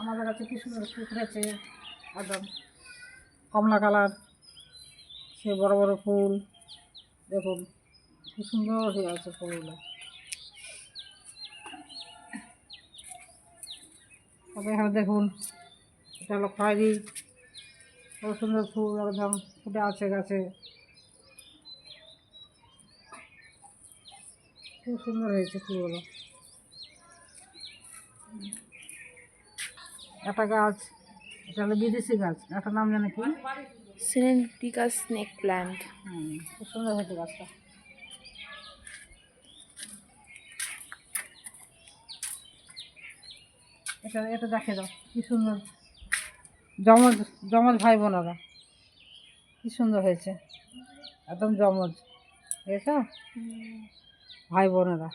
আমাদের কাছে কি সুন্দর ফুল ফুটেছে একদম কমলা কালার, সে বড় বড় ফুল। দেখুন, কি সুন্দর হয়ে আছে ফুলগুলো। তবে এখানে দেখুন, এটা হলো খয়েরি। কত সুন্দর ফুল, একদম ফুটে আছে গাছে। খুব সুন্দর হয়েছে ফুলগুলো। একটা গাছ এটা হলো বিদেশি গাছ। একটা নাম জানে কি? সিনেন্টিকা স্নেক প্ল্যান্ট হুম, খুব সুন্দর হয়েছে গাছটা। এটা এটা দেখে দাও কি সুন্দর। জমজ জমজ ভাই বোনেরা কি সুন্দর হয়েছে। একদম জমজ। বুঝেছ ভাই বোনেরা।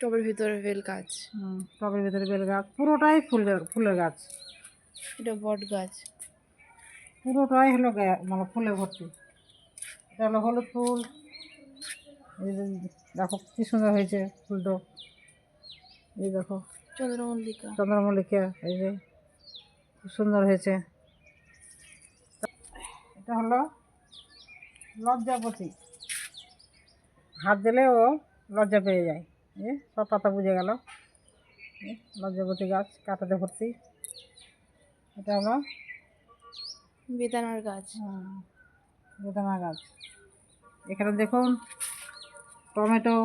টবের ভিতরে বেল গাছ। হুম, টবের ভিতরে বেল গাছ। পুরোটাই ফুলের ফুলের গাছ। এটা বট গাছ। পুরোটাই হলো মানে ফুলে ভর্তি। এটা হলো হলুদ ফুল। দেখো কি সুন্দর হয়েছে ফুলটা। এই দেখো। চন্দ্রমল্লিকা। চন্দ্রমল্লিকা এই যে খুব সুন্দর হয়েছে। এটা হলো লজ্জাপতি। হাত দিলে ও লজ্জা পেয়ে যায়। এই সব পাতা বুঝে গেল। এই লজ্জাপতি গাছ কাটাতে ভর্তি। এটা হলো বেদানার গাছ। হুম, বেদানা গাছ। এখানে দেখুন টমেটো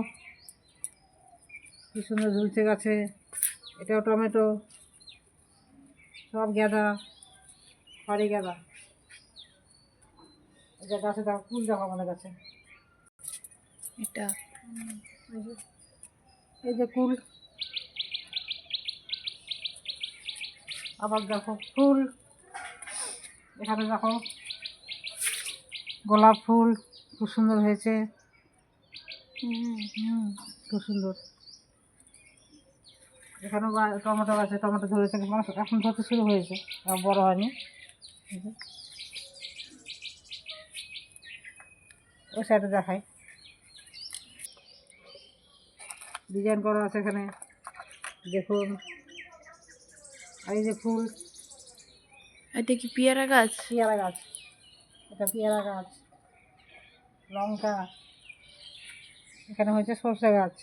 কি সুন্দর ঝুলছে গাছে। এটাও টমেটো। সব গাঁদা খড়ি গাঁদা। এটা গাছে দেখো ফুল দেখো আমাদের গাছে এটা। এই যে- ফুল। আবার দেখো ফুল। এখানে দেখো গোলাপ ফুল, খুব সুন্দর হয়েছে। খুব সুন্দর। এখানেও টমেটো গাছে টমেটো ধরেছে এখন ধরতে শুরু হয়েছে বড় হয়নি। ওই সাইডে দেখাই। ডিজাইন করা আছে এখানে। দেখুন। আর এই যে ফুল। এটা কি পেয়ারা গাছ? পেয়ারা গাছ। এটা পেয়ারা গাছ। লঙ্কা। এখানে হয়েছে সর্ষে গাছ।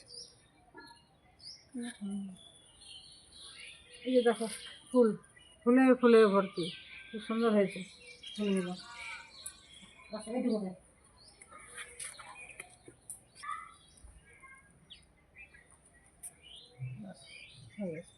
এই যে দেখো ফুল। ফুলে ফুলে ভর্তি। খুব সুন্দর হয়েছে ফুলগুলো। এইটুকু দে। বাস, হয়ে গেছে।